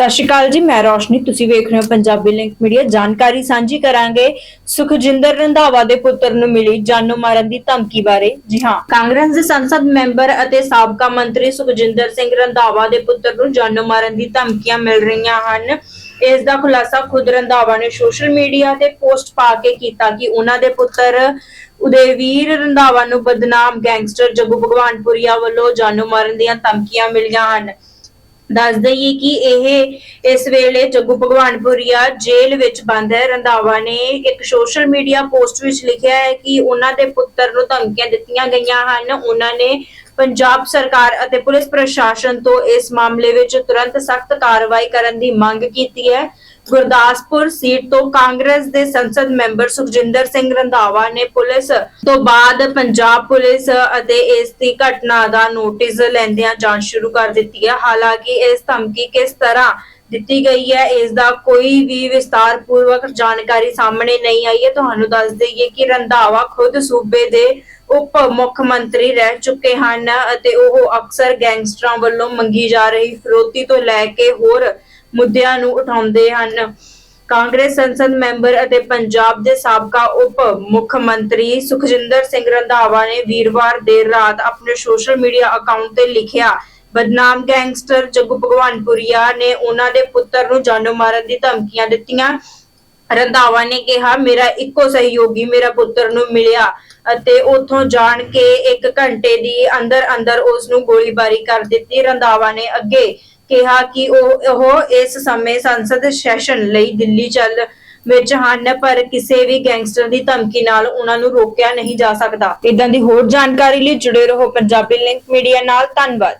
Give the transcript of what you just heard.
ਸਤਿ ਸ਼੍ਰੀ ਅਕਾਲ ਜੀ, ਮੈਂ ਰੋਸ਼ਨੀ, ਤੁਸੀਂ ਵੇਖ ਰਹੇ ਹੋ ਪੰਜਾਬੀ ਲਿੰਕ ਮੀਡੀਆ। ਜਾਣਕਾਰੀ ਸਾਂਝੀ ਕਰਾਂਗੇ ਸੁਖਜਿੰਦਰ ਰੰਧਾਵਾ ਦੇ ਪੁੱਤਰ ਨੂੰ ਮਿਲੀ ਜਾਨੋਂ ਮਾਰਨ ਦੀ ਧਮਕੀ ਬਾਰੇ। ਜੀ ਹਾਂ, ਕਾਂਗਰਸ ਦੇ ਸੰਸਦ ਮੈਂਬਰ ਅਤੇ ਸਾਬਕਾ ਮੰਤਰੀ ਸੁਖਜਿੰਦਰ ਸਿੰਘ ਰੰਧਾਵਾ ਦੇ ਪੁੱਤਰ ਨੂੰ ਜਾਨੋਂ ਮਾਰਨ ਦੀ ਧਮਕੀਆਂ ਮਿਲ ਰਹੀਆਂ ਹਨ। ਇਸ ਦਾ ਖੁਲਾਸਾ ਖੁਦ ਰੰਧਾਵਾ ਨੇ ਸੋਸ਼ਲ ਮੀਡੀਆ ਤੇ ਪੋਸਟ ਪਾ ਕੇ ਕੀਤਾ ਕਿ ਉਹਨਾਂ ਦੇ ਪੁੱਤਰ ਉਦੇਵੀਰ ਰੰਧਾਵਾ ਨੂੰ ਬਦਨਾਮ ਗੈਂਗਸਟਰ ਜੱਗੂ ਭਗਵਾਨਪੁਰੀਆ ਵੱਲੋਂ ਜਾਨੋਂ ਮਾਰਨ ਦੀਆਂ ਧਮਕੀਆਂ ਮਿਲੀਆਂ ਹਨ। ਦੱਸ ਦਈਏ ਕਿ ਇਹ ਇਸ ਵੇਲੇ ਜੱਗੂ ਭਗਵਾਨਪੁਰੀਆ ਜੇਲ੍ਹ ਵਿੱਚ ਬੰਦ ਹੈ। ਰੰਧਾਵਾ ਨੇ ਇੱਕ ਸੋਸ਼ਲ ਮੀਡੀਆ ਪੋਸਟ ਵਿੱਚ ਲਿਖਿਆ ਹੈ ਕਿ ਉਹਨਾਂ ਦੇ ਪੁੱਤਰ ਨੂੰ ਧਮਕੀਆਂ ਦਿੱਤੀਆਂ ਗਈਆਂ ਹਨ। ਉਹਨਾਂ ਨੇ ਪੰਜਾਬ ਸਰਕਾਰ ਅਤੇ ਪੁਲਿਸ ਪ੍ਰਸ਼ਾਸਨ ਤੋਂ ਇਸ ਮਾਮਲੇ ਵਿੱਚ ਤੁਰੰਤ ਸਖਤ ਕਾਰਵਾਈ ਕਰਨ ਦੀ ਮੰਗ ਕੀਤੀ ਹੈ। ਗੁਰਦਾਸਪੁਰ ਸੀਟ ਤੋਂ ਕਾਂਗਰਸ ਦੇ ਸੰਸਦ ਮੈਂਬਰ ਸੁਖਜਿੰਦਰ ਸਿੰਘ ਰੰਧਾਵਾ ਨੇ ਪੁਲਿਸ ਤੋਂ ਬਾਅਦ ਪੰਜਾਬ ਪੁਲਿਸ ਅਤੇ ਇਸ ਦੀ ਘਟਨਾ ਦਾ ਨੋਟਿਸ ਲੈਂਦਿਆਂ ਜਾਂਚ ਸ਼ੁਰੂ ਕਰ ਦਿੱਤੀ ਹੈ। ਹਾਲਾਂਕਿ ਇਸ ਧਮਕੀ ਕਿਸ ਤਰ੍ਹਾਂ ਦਿੱਤੀ ਗਈ ਹੈ, ਇਸ ਦਾ ਕੋਈ ਵੀ ਵਿਸਤਾਰ ਪੂਰਵਕ ਜਾਣਕਾਰੀ ਸਾਹਮਣੇ ਨਹੀਂ ਆਈ ਹੈ। ਤੁਹਾਨੂੰ ਦੱਸ ਦਈਏ ਕਿ ਰੰਧਾਵਾ ਖੁਦ ਸੂਬੇ ਦੇ ਉਪ ਮੁੱਖ ਮੰਤਰੀ ਰਹਿ ਚੁੱਕੇ ਹਨ ਅਤੇ ਉਹ ਅਕਸਰ ਗੈਂਗਸਟਰਾਂ ਵੱਲੋਂ ਮੰਗੀ ਜਾ ਰਹੀ ਫਰੋਤੀ ਤੋਂ ਲੈ ਕੇ ਹੋਰ ਮੁੱਦਿਆਂ ਨੂੰ ਉਠਾਉਂਦੇ ਹਨ। ਕਾਂਗਰਸ ਸੰਸਦ ਮੈਂਬਰ ਅਤੇ ਪੰਜਾਬ ਦੇ ਸਾਬਕਾ ਉਪ ਮੁੱਖ ਮੰਤਰੀ ਸੁਖਜਿੰਦਰ ਸਿੰਘ ਰੰਧਾਵਾ ਨੇ ਵੀਰਵਾਰ ਦੇਰ ਰਾਤ ਆਪਣੇ ਸੋਸ਼ਲ ਮੀਡੀਆ ਅਕਾਊਂਟ ਤੇ ਲਿਖਿਆ, ਬਦਨਾਮ ਗੈਂਗਸਟਰ ਜੱਗੂ ਭਗਵਾਨਪੁਰੀਆ ਨੇ ਉਹਨਾਂ ਦੇ ਪੁੱਤਰ ਨੂੰ ਜਾਨੋਂ ਮਾਰਨ ਦੀ ਧਮਕੀਆਂ ਦਿੱਤੀਆਂ। ਰੰਧਾਵਾ ਨੇ ਕਿਹਾ, ਮੇਰਾ ਇੱਕੋ ਸਹਿਯੋਗੀ, ਮੇਰਾ ਪੁੱਤਰ ਨੂੰ ਮਿਲਿਆ ਅਤੇ ਉੱਥੋਂ ਜਾਣ ਕੇ 1 ਘੰਟੇ ਦੀ ਅੰਦਰ ਅੰਦਰ ਉਸ ਨੂੰ ਗੋਲੀਬਾਰੀ ਕਰ ਦਿੱਤੀ। ਰੰਧਾਵਾ ਨੇ ਅੱਗੇ ਕਿਹਾ ਕਿ ਉਹ ਉਹ ਇਸ ਸਮੇਂ ਸੰਸਦ ਸੈਸ਼ਨ ਲਈ ਦਿੱਲੀ ਚੱਲ ਵਿੱਚ ਹਨ, ਪਰ ਕਿਸੇ ਵੀ ਗੈਂਗਸਟਰ ਦੀ ਧਮਕੀ ਨਾਲ ਉਹਨਾਂ ਨੂੰ ਰੋਕਿਆ ਨਹੀਂ ਜਾ ਸਕਦਾ। ਇਦਾਂ ਦੀ ਹੋਰ ਜਾਣਕਾਰੀ ਲਈ ਜੁੜੇ ਰਹੋ ਪੰਜਾਬੀ ਲਿੰਕ ਮੀਡੀਆ ਨਾਲ, ਧੰਨਵਾਦ।